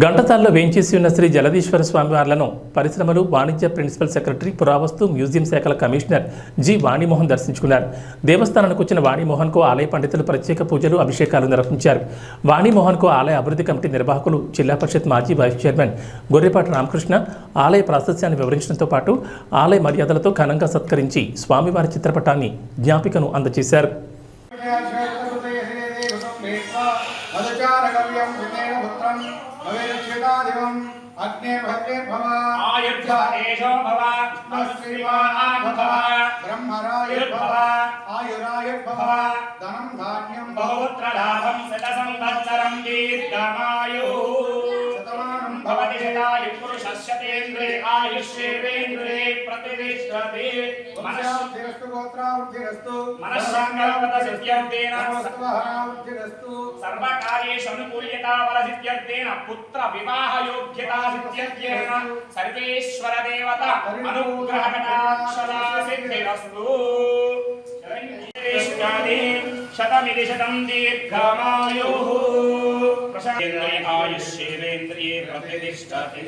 గంటతాల్లో వేయించేసి ఉన్న శ్రీ జలదీశ్వర స్వామివార్లను పరిశ్రమలు వాణిజ్య ప్రిన్సిపల్ సెక్రటరీ పురావస్తు మ్యూజియం శాఖల కమిషనర్ జి వాణిమోహన్ దర్శించుకున్నారు. దేవస్థానానికి వచ్చిన వాణిమోహన్కు ఆలయ పండితులు ప్రత్యేక పూజలు అభిషేకాలు నిర్వహించారు. వాణిమోహన్కు ఆలయ అభివృద్ధి కమిటీ నిర్వాహకులు జిల్లా పరిషత్ మాజీ వైస్ చైర్మన్ గొర్రెపాటి రామకృష్ణ ఆలయ ప్రాశస్యాన్ని వివరించడంతో పాటు ఆలయ మర్యాదలతో ఘనంగా సత్కరించి స్వామివారి చిత్రపటాన్ని జ్ఞాపికను అందజేశారు. द्रव्यं विनेन पुत्रं भवेक्षितादिवम् अग्ने भग्ने भव। आयुर्धा एषो भव। तस्मिवाभव ब्रह्मरायुर्भव आयुरायुर्भव। धनं धान्यं बहुपुत्रलाभं शतसंवत्सरं दीर्घमा పురుషస్యతేంద్రే ఆయుష్యేంద్రే ప్రతిష్టతి. మనస్ వృద్ధిరస్తు గోత్రావృద్ధిరస్తు మనస్సంకల్పత సిద్ధ్యర్థేన వృద్ధిరస్తు సర్వకార్యేషు అనుకూల్యతా వరసిద్ధ్యర్థేన పుత్ర వివాహ యోగ్యతా సిద్ధ్యర్థేన సర్వేశ్వర దేవత అనుగ్రహ కటాక్షదా సిద్ధిరస్తు శతమిది శతం आयुष्येन्द्रिये प्रतिष्ठति